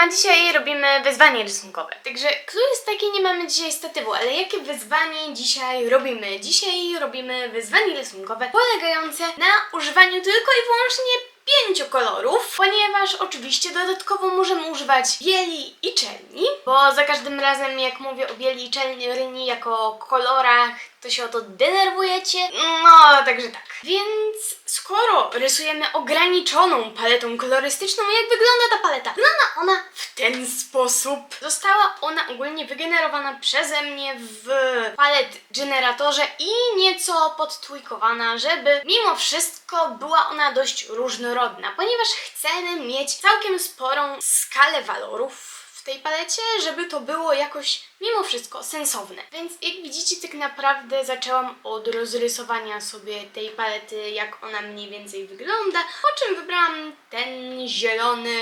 Siema, dzisiaj robimy wyzwanie rysunkowe. Także clue jest takie, nie mamy dzisiaj statywu, ale jakie wyzwanie dzisiaj robimy? Dzisiaj robimy wyzwanie rysunkowe polegające na używaniu tylko i wyłącznie pięciu kolorów, ponieważ oczywiście dodatkowo możemy używać bieli i czerni, bo za każdym razem jak mówię o bieli i czerni jako kolorach, to się o to denerwujecie. No, także tak. Więc skoro rysujemy ograniczoną paletą kolorystyczną, jak wygląda ta paleta? Wygląda ona w ten sposób. Została ona ogólnie wygenerowana przeze mnie w palet generatorze i nieco podtwójkowana, żeby mimo wszystko była ona dość różnorodna, ponieważ chcemy mieć całkiem sporą skalę walorów w tej palecie, żeby to było jakoś mimo wszystko sensowne. Więc jak widzicie, tak naprawdę zaczęłam od rozrysowania sobie tej palety, jak ona mniej więcej wygląda, po czym wybrałam ten zielony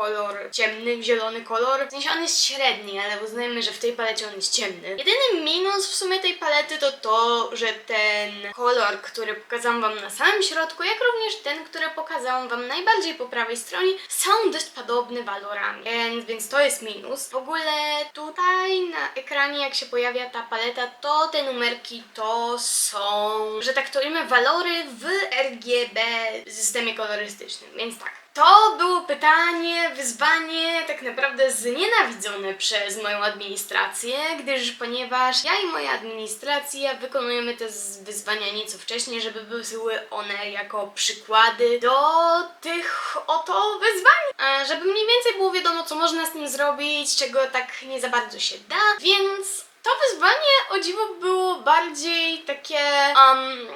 kolor, ciemny zielony kolor. W sensie on jest średni, ale uznajmy, że w tej palecie on jest ciemny. Jedyny minus w sumie tej palety to to, że ten kolor, który pokazałam wam na samym środku, jak również ten, który pokazałam wam najbardziej po prawej stronie, są dość podobne walorami. Więc, więc to jest minus. W ogóle tutaj na ekranie, jak się pojawia ta paleta, to te numerki to są, że tak to ujmę, walory w RGB systemie kolorystycznym. Więc tak. To było pytanie, wyzwanie tak naprawdę znienawidzone przez moją administrację, gdyż ponieważ ja i moja administracja wykonujemy te wyzwania nieco wcześniej, żeby były one jako przykłady do tych oto wyzwań, żeby mniej więcej było wiadomo, co można z tym zrobić, czego tak nie za bardzo się da, więc to wyzwanie o dziwo było bardziej takie, um,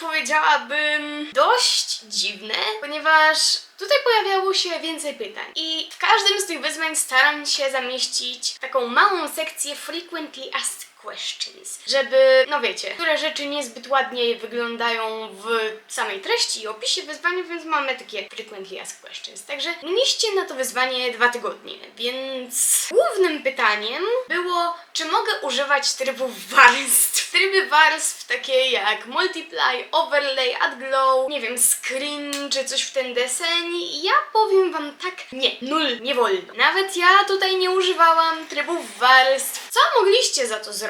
powiedziałabym, dość dziwne, ponieważ tutaj pojawiało się więcej pytań. I w każdym z tych wyzwań staram się zamieścić taką małą sekcję frequently asked questions, żeby, no wiecie, które rzeczy niezbyt ładnie wyglądają w samej treści i opisie wyzwania, więc mamy takie frequently asked questions. Także mieliście na to wyzwanie dwa tygodnie, więc głównym pytaniem było, czy mogę używać trybów warstw. Tryby warstw takie jak multiply, overlay, add glow, nie wiem, screen czy coś w ten deseń. Ja powiem wam tak, nie, nul, nie wolno. Nawet ja tutaj nie używałam trybów warstw. Co mogliście za to zrobić,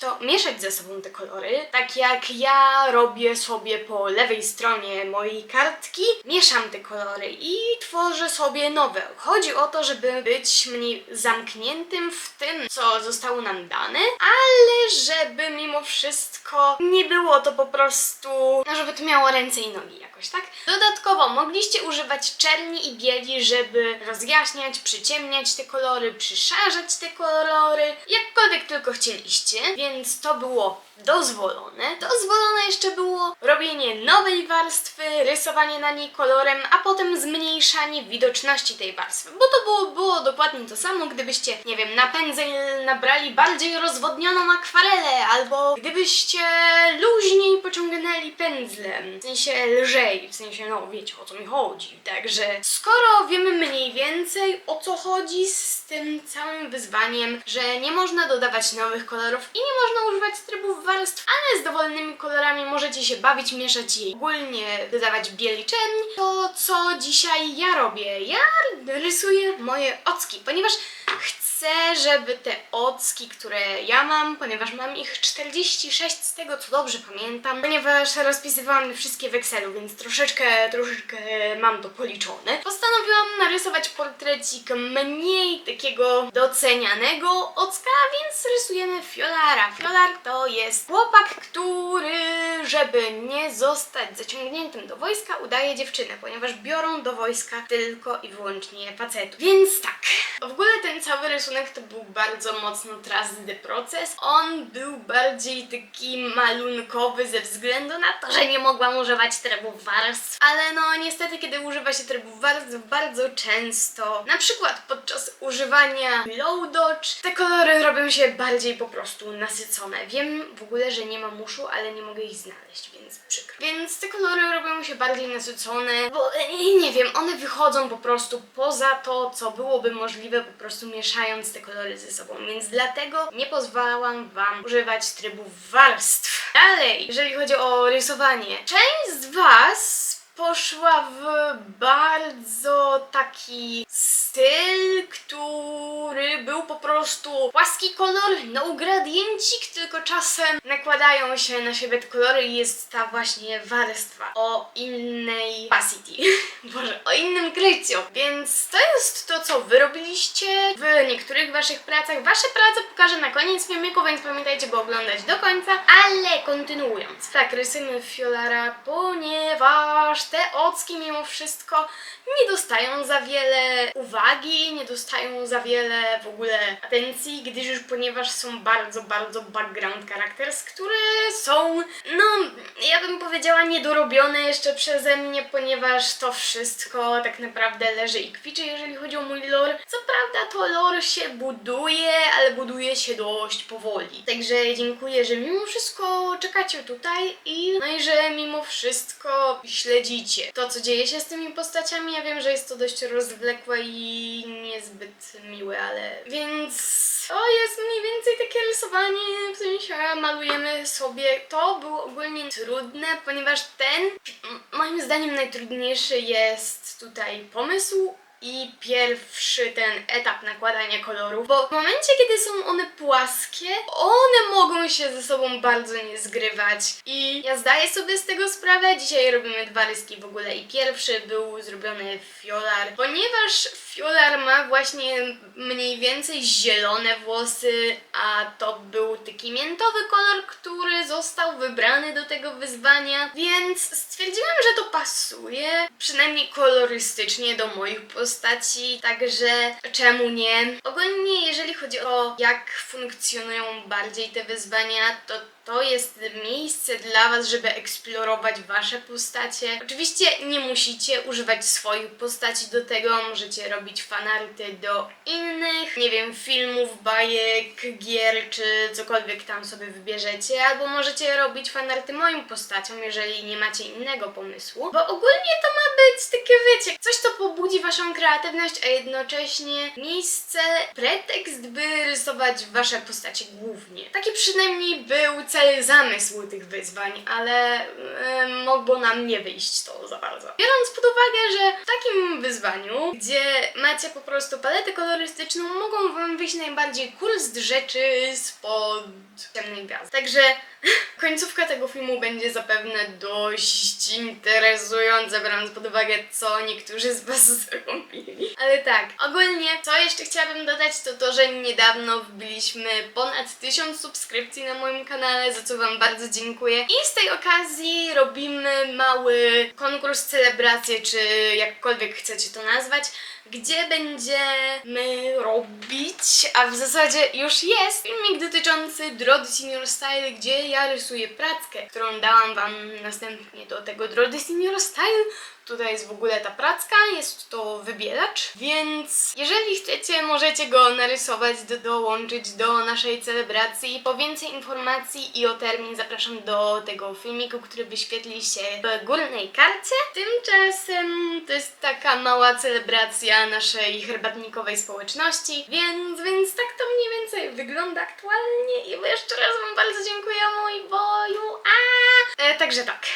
to mieszać ze sobą te kolory, tak jak ja robię sobie po lewej stronie mojej kartki, mieszam te kolory i tworzę sobie nowe. Chodzi o to, żeby być mniej zamkniętym w tym, co zostało nam dane, ale żeby mimo wszystko nie było to po prostu, no żeby to miało ręce i nogi jakoś, tak? Dodatkowo mogliście używać czerni i bieli, żeby rozjaśniać, przyciemniać te kolory, przyszarzać te kolory, jakkolwiek tylko chcieliście, więc to było dozwolone. Dozwolone jeszcze było robienie nowej warstwy, rysowanie na niej kolorem, a potem zmniejszanie widoczności tej warstwy, bo to było, było dokładnie to samo, gdybyście, nie wiem, na pędzel nabrali bardziej rozwodnioną akwarelę, albo gdybyście luźniej pociągnęli pędzlem, w sensie lżej, w sensie, no wiecie o co mi chodzi. Także skoro wiemy mniej więcej o co chodzi z tym całym wyzwaniem, że nie można dodawać nowych kolorów i nie można używać trybów warstw, ale z dowolnymi kolorami możecie się bawić, mieszać je ogólnie, dodawać bieli czerni, to co dzisiaj ja robię? Ja rysuję moje ocki, ponieważ chcę, żeby te ocki, które ja mam, ponieważ mam ich 46 z tego, co dobrze pamiętam, ponieważ rozpisywałam wszystkie w Excelu, więc troszeczkę, troszeczkę mam to policzone. Postanowiłam narysować portrecik mniej takiego docenianego ocka, więc rysujemy Fiolara. Fiolar to jest chłopak, który, żeby nie zostać zaciągniętym do wojska, udaje dziewczynę, ponieważ biorą do wojska tylko i wyłącznie facetów. Więc tak, w ogóle ten cały rysunek to był bardzo mocno the proces. On był bardziej taki malunkowy ze względu na to, że nie mogłam używać trybów warstw. Ale no niestety, kiedy używa się trybów warstw bardzo często, na przykład podczas używania low dodge, te kolory robią się bardziej po prostu nasycone. Wiem w ogóle, że nie mam uszu, ale nie mogę ich znaleźć, więc przykro. Więc te kolory robią się bardziej nasycone, bo e, nie wiem, one wychodzą po prostu poza to, co byłoby możliwe po prostu mieszając te kolory ze sobą, więc dlatego nie pozwalałam Wam używać trybów warstw. Dalej, jeżeli chodzi o rysowanie, część z Was poszła w bardzo taki styl, który był po prostu płaski kolor, no gradiencik, tylko czasem nakładają się na siebie te kolory i jest ta właśnie warstwa o innej opacity. Boże, o innym kryciu. Więc to jest to, co wy robiliście w niektórych waszych pracach. Wasze prace pokażę na koniec filmiku, więc pamiętajcie, by oglądać do końca. Ale kontynuując. Tak, rysujmy fiolara, ponieważ te ocki mimo wszystko nie dostają za wiele uwagi, nie dostają za wiele w ogóle atencji, gdyż już ponieważ są bardzo, bardzo background characters, które są, no, ja bym powiedziała niedorobione jeszcze przeze mnie, ponieważ to wszystko tak naprawdę leży i kwiczy, jeżeli chodzi o mój lore. Co prawda to lore się buduje, ale buduje się dość powoli. Także dziękuję, że mimo wszystko czekacie tutaj i no i że mimo wszystko śledzicie to, co dzieje się z tymi postaciami. Ja wiem, że jest to dość rozwlekłe i niezbyt miłe, ale więc to jest mniej więcej takie rysowanie, w sensie malujemy sobie. To było ogólnie trudne, ponieważ ten, moim zdaniem najtrudniejszy jest tutaj pomysł i pierwszy ten etap nakładania kolorów, bo w momencie, kiedy są one płaskie, one mogą się ze sobą bardzo nie zgrywać i ja zdaję sobie z tego sprawę. Dzisiaj robimy dwa ryski w ogóle i pierwszy był zrobiony fiolar, ponieważ fiolar ma właśnie mniej więcej zielone włosy, a to był taki miętowy kolor, który został wybrany do tego wyzwania, więc stwierdziłam, że to pasuje, przynajmniej kolorystycznie do moich postaci, także czemu nie? Ogólnie jeżeli chodzi o jak funkcjonują bardziej te wyzwania, to to jest miejsce dla Was, żeby eksplorować Wasze postacie. Oczywiście nie musicie używać swoich postaci do tego, możecie robić fanarty do innych, nie wiem, filmów, bajek, gier, czy cokolwiek tam sobie wybierzecie, albo możecie robić fanarty moim postaciom, jeżeli nie macie innego pomysłu, bo ogólnie to ma być takie, wiecie, coś, co pobudzi Waszą kreatywność, a jednocześnie miejsce, pretekst, by rysować Wasze postacie głównie. Taki przynajmniej był cel, zamysł tych wyzwań, ale e, mogło nam nie wyjść to za bardzo. Biorąc pod uwagę, że w takim wyzwaniu, gdzie macie po prostu paletę kolorystyczną, mogą wam wyjść najbardziej kurs rzeczy spod ciemnej gwiazdy. Także końcówka tego filmu będzie zapewne dość interesująca, biorąc pod uwagę, co niektórzy z Was zrobili. Ale tak, ogólnie, co jeszcze chciałabym dodać, to to, że niedawno wbiliśmy ponad 1000 subskrypcji na moim kanale, za co Wam bardzo dziękuję. I z tej okazji robimy mały konkurs, celebrację, czy jakkolwiek chcecie to nazwać, gdzie będziemy robić, a w zasadzie już jest filmik dotyczący Drody Senior Style, gdzie ja rysuję prackę, którą dałam Wam następnie do tego Drody Senior Style. Tutaj jest w ogóle ta pracka, jest to wybielacz, więc jeżeli chcecie, możecie go narysować, do, dołączyć do naszej celebracji. Po więcej informacji i o termin zapraszam do tego filmiku, który wyświetli się w górnej karcie. Tymczasem to jest taka mała celebracja naszej herbatnikowej społeczności, więc, więc tak to mniej więcej wygląda aktualnie i jeszcze raz Wam bardzo dziękuję, mój boju. A! E, także tak.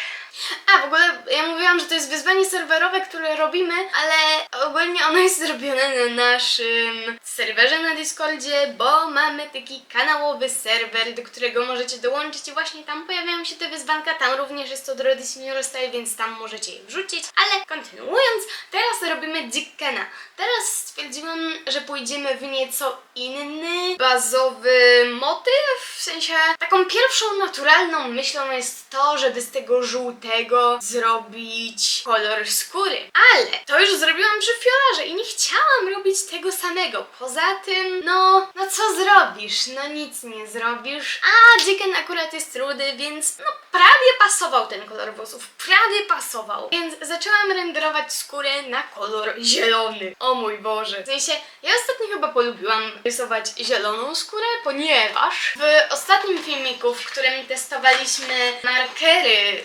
A, w ogóle ja mówiłam, że to jest wyzwanie serwerowe, które robimy, ale ogólnie ono jest zrobione na naszym serwerze na Discordzie, bo mamy taki kanałowy serwer, do którego możecie dołączyć i właśnie tam pojawiają się te wyzwanka, tam również jest to Drody Senior Style, więc tam możecie je wrzucić. Ale kontynuując, teraz robimy Dickena. Teraz stwierdziłam, że pójdziemy w nieco inny, bazowy motyw, w sensie taką pierwszą naturalną myślą jest to, żeby z tego żółtego zrobić kolor skóry. Ale to już zrobiłam przy fiolarze i nie chciałam robić tego samego. Poza tym, no, no co zrobisz? No nic nie zrobisz. A Dicken akurat jest rudy, więc no prawie pasował ten kolor włosów. Prawie pasował. Więc zaczęłam renderować skórę na kolor zielony. O mój Boże. W sensie, ja ostatnio chyba polubiłam rysować zieloną skórę, ponieważ w ostatnim filmiku, w którym testowaliśmy markery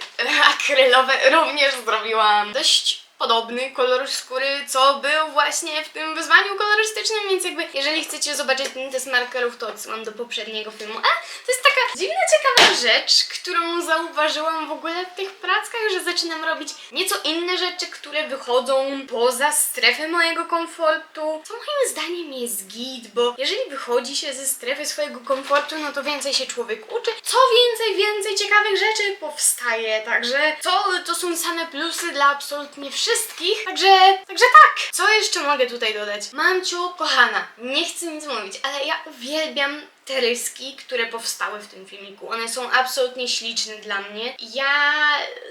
akrylowe, również zrobiłam. Dość podobny kolor skóry, co był właśnie w tym wyzwaniu kolorystycznym, więc jakby jeżeli chcecie zobaczyć ten test markerów, to odsyłam do poprzedniego filmu. A to jest taka dziwna, ciekawa rzecz, którą zauważyłam w ogóle w tych prackach, że zaczynam robić nieco inne rzeczy, które wychodzą poza strefę mojego komfortu, co moim zdaniem jest git, bo jeżeli wychodzi się ze strefy swojego komfortu, no to więcej się człowiek uczy, co więcej, więcej ciekawych rzeczy powstaje, także to, to są same plusy dla absolutnie wszystkich, także, także tak. Co jeszcze mogę tutaj dodać? Mamciu, kochana, nie chcę nic mówić, ale ja uwielbiam te ryski, które powstały w tym filmiku. One są absolutnie śliczne dla mnie. Ja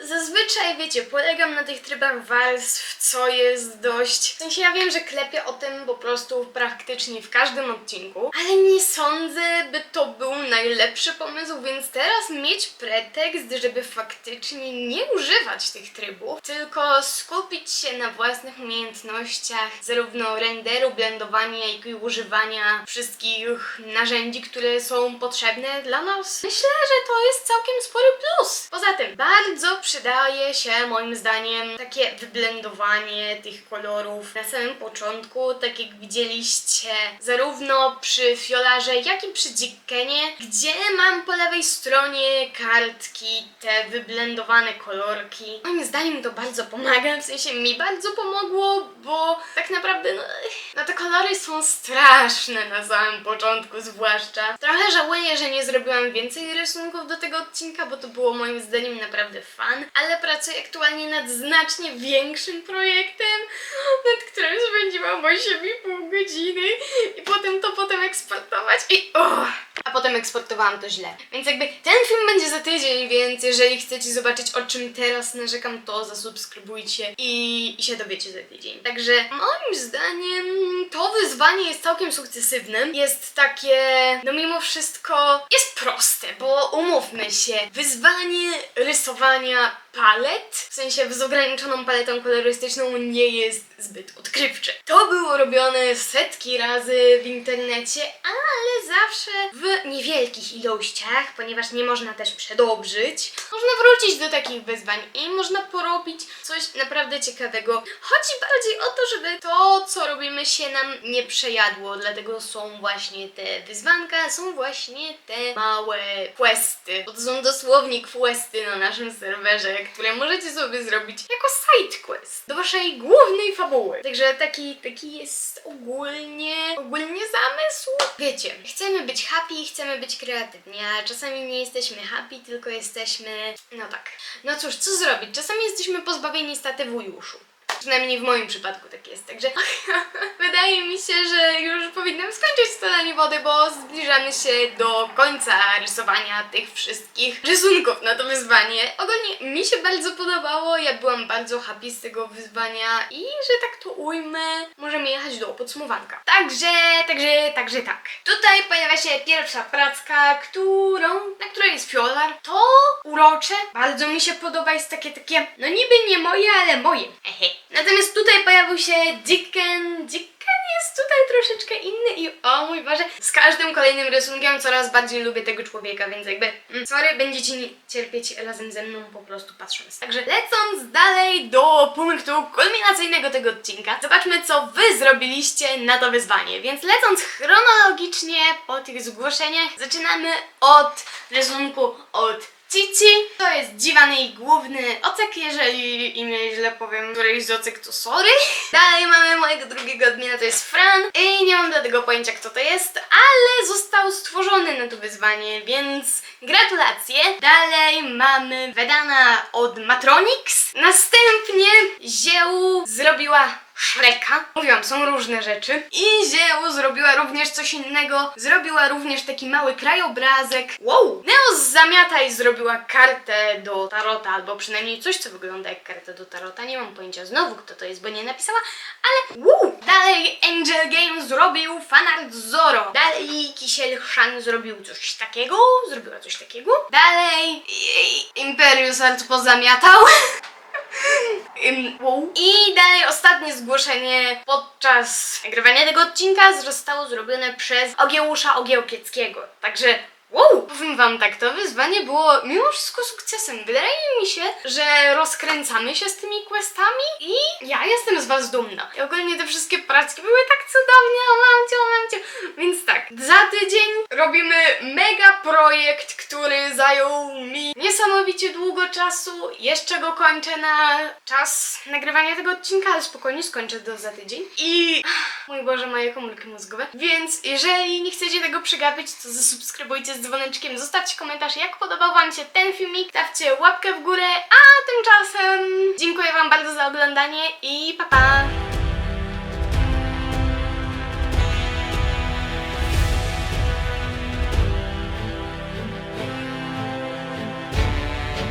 zazwyczaj, wiecie, polegam na tych trybach warstw, co jest dość... W sensie ja wiem, że klepię o tym po prostu praktycznie w każdym odcinku, ale nie sądzę, by to był najlepszy pomysł, więc teraz mieć pretekst, żeby faktycznie nie używać tych trybów, tylko skupić się na własnych umiejętnościach, zarówno renderu, blendowania, jak i używania wszystkich narzędzi, które są potrzebne dla nas. Myślę, że to jest całkiem spory plus. Poza tym, bardzo przydaje się moim zdaniem takie wyblendowanie tych kolorów na samym początku, tak jak widzieliście, zarówno przy fiolarze, jak i przy Dzikkenie, gdzie mam po lewej stronie kartki, te wyblendowane kolorki. Moim zdaniem to bardzo pomaga, w sensie mi bardzo pomogło, bo tak naprawdę no, no te kolory są straszne na samym początku zwłaszcza. Trochę żałuję, że nie zrobiłam więcej rysunków do tego odcinka, bo to było moim zdaniem naprawdę fan, ale pracuję aktualnie nad znacznie większym projektem, nad którym spędziłam 8,5 godziny i potem to potem eksportować i o! A potem eksportowałam to źle. Więc jakby ten film będzie za tydzień, więc jeżeli chcecie zobaczyć o czym teraz narzekam, to zasubskrybujcie i, i się dowiecie za tydzień. Także moim zdaniem to wyzwanie jest całkiem sukcesywne. Jest takie, no mimo wszystko, jest proste, bo umówmy się, wyzwanie rysowania palet, w sensie z ograniczoną paletą kolorystyczną nie jest zbyt odkrywcze. To było robione setki razy w internecie, ale zawsze w niewielkich ilościach, ponieważ nie można też przedobrzyć. Można wrócić do takich wyzwań i można porobić coś naprawdę ciekawego. Chodzi bardziej o to, żeby to, co robimy, się nam nie przejadło, dlatego są właśnie te wyzwanka, są właśnie te małe questy. Bo to są dosłownie questy na naszym serwerze, które możecie sobie zrobić jako side quest do waszej głównej fabuły. Także taki, taki jest ogólnie, ogólnie zamysł. Wiecie, chcemy być happy, chcemy być kreatywni, a czasami nie jesteśmy happy, tylko jesteśmy, no tak. No cóż, co zrobić? Czasami jesteśmy pozbawieni statywu juszu. Przynajmniej w moim przypadku tak jest, także wydaje mi się, że już powinnam skończyć składanie wody, bo zbliżamy się do końca rysowania tych wszystkich rysunków na to wyzwanie. Ogólnie mi się bardzo podobało, ja byłam bardzo happy z tego wyzwania i że tak to ujmę, możemy do podsumowanka. Także, także, także tak. Tutaj pojawia się pierwsza pracka, którą, na której jest fiolar. To urocze, bardzo mi się podoba, jest takie, takie, no niby nie moje, ale moje. Hehe. Natomiast tutaj pojawił się Dicken. Jest tutaj troszeczkę inny i o mój Boże, z każdym kolejnym rysunkiem coraz bardziej lubię tego człowieka, więc jakby, mm, sorry, będziecie cierpieć razem ze mną po prostu patrząc. Także lecąc dalej do punktu kulminacyjnego tego odcinka, zobaczmy co wy zrobiliście na to wyzwanie. Więc lecąc chronologicznie po tych zgłoszeniach, zaczynamy od rysunku od Cici to jest dziwany i główny ocek, jeżeli imię źle powiem, któryś z ocek to sorry. Dalej mamy mojego drugiego admina, to jest Fran i nie mam do tego pojęcia kto to jest, ale został stworzony na to wyzwanie, więc gratulacje. Dalej mamy Vedana od Matronix. Następnie Zieł zrobiła Shreka. Mówiłam, są różne rzeczy. I Zieł zrobiła również coś innego. Zrobiła również taki mały krajobrazek. Wow! Neos Zamiataj zrobiła kartę do tarota, albo przynajmniej coś, co wygląda jak karta do tarota. Nie mam pojęcia znowu, kto to jest, bo nie napisała, ale wow! Dalej Angel Game zrobił fanart Zoro. Dalej Kisiel Shan zrobił coś takiego. Zrobiła coś takiego. Dalej Imperius Art pozamiatał. I dalej ostatnie zgłoszenie podczas nagrywania tego odcinka zostało zrobione przez Ogiełusza Ogiełkieckiego. Także Wow! Powiem wam tak, to wyzwanie było mimo wszystko sukcesem. Wydaje mi się, że rozkręcamy się z tymi questami i ja jestem z was dumna. I ogólnie te wszystkie pracki były tak cudownie, o mamcie, o mamcie. Więc tak, za tydzień robimy mega projekt, który zajął mi niesamowicie długo czasu. Jeszcze go kończę na czas nagrywania tego odcinka, ale spokojnie skończę to za tydzień. I mój Boże, moje komórki mózgowe. Więc jeżeli nie chcecie tego przegapić, to zasubskrybujcie z dzwoneczkiem, zostawcie komentarz, jak podobał Wam się ten filmik, dawcie łapkę w górę, a tymczasem dziękuję Wam bardzo za oglądanie i pa pa!